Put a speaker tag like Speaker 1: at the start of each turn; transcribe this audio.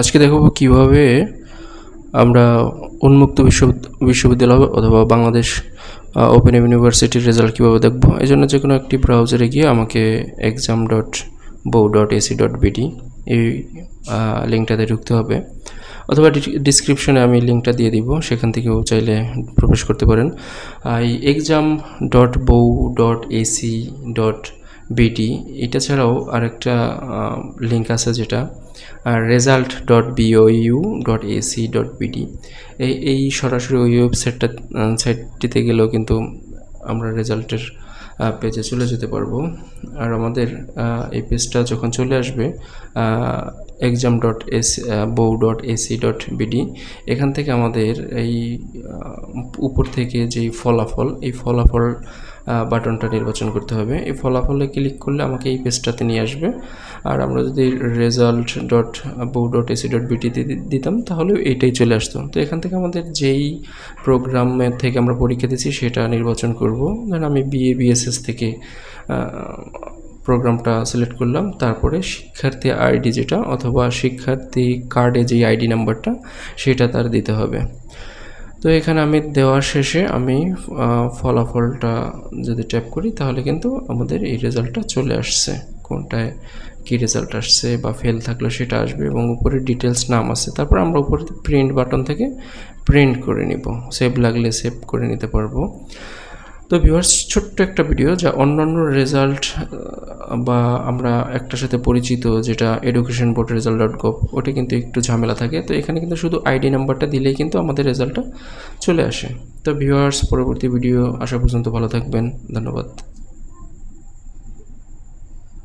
Speaker 1: আজকে দেখাবো কীভাবে আমরা উন্মুক্ত বিশ্ব বিশ্ববিদ্যালয় অথবা বাংলাদেশ ওপেন ইউনিভার্সিটির রেজাল্ট কীভাবে দেখব। এই জন্য যে কোনো একটি ব্রাউজারে গিয়ে আমাকে exam dot BOU dot AC dot BD এই লিঙ্কটাতে ঢুকতে হবে। অথবা ডিসক্রিপশনে আমি লিঙ্কটা দিয়ে দিব, সেখান থেকেও চাইলে প্রবেশ করতে পারেন। এই exam dot BOU dot AC dot BD এটা ছাড়াও আরেকটা লিঙ্ক আছে যেটা result dot BOU dot AC dot BD এই এই সরাসরি ওই ওয়েবসাইটটা সাইটটিতে গেলেও কিন্তু আমরা রেজাল্টের পেজে চলে যেতে পারব। আর আমাদের এই পেজটা যখন চলে আসবে exam dot S BOU dot AC dot BD এখান থেকে আমাদের এই উপর থেকে যেই ফলাফল, এই ফলাফল বাটনটা নির্বাচন করতে হবে। এই ফলাফলে ক্লিক করলে আমাকে এই পেজটাতে নিয়ে আসবে। আর আমরা যদি result dot BOU dot AC dot BT দিতাম তাহলে এইটাই চলে আসতো। তো এখান থেকে আমাদের যেই প্রোগ্রামের থেকে আমরা পরীক্ষা দিচ্ছি সেটা নির্বাচন করব। ধরেন আমি বিএ বিএসএস থেকে প্রোগ্রামটা সিলেক্ট করলাম। তারপরে শিক্ষার্থী আইডি যেটা, অথবা শিক্ষার্থী কার্ডে যেই আইডি নাম্বারটা সেটা তার দিতে হবে। তো এখানে আমি দেওয়ার শেষে আমি ফলাফলটা যদি ট্যাপ করি, তাহলে কিন্তু আমাদের এই রেজাল্টটা চলে আসছে। কোনটায় কী রেজাল্ট আসছে বা ফেল থাকলে সেটা আসবে এবং উপরে ডিটেলস নাম আছে। তারপর আমরা উপরে প্রিন্ট বাটন থেকে প্রিন্ট করে নিব। সেভ লাগলে সেভ করে নিতে পারব। তো ভিউয়ার্স ছোট্ট একটা ভিডিও যা অন্যান্য রেজাল্ট বা আমরা একটার সাথে পরিচিত যেটা education board result dot gov ওটা কিন্তু একটু ঝামেলা থাকে। তো এখানে কিন্তু শুধু আইডি নাম্বারটা দিলেই কিন্তু আমাদের রেজাল্টটা চলে আসে। তো ভিউয়ার্স পরবর্তী ভিডিও আসা পর্যন্ত ভালো থাকবেন। ধন্যবাদ।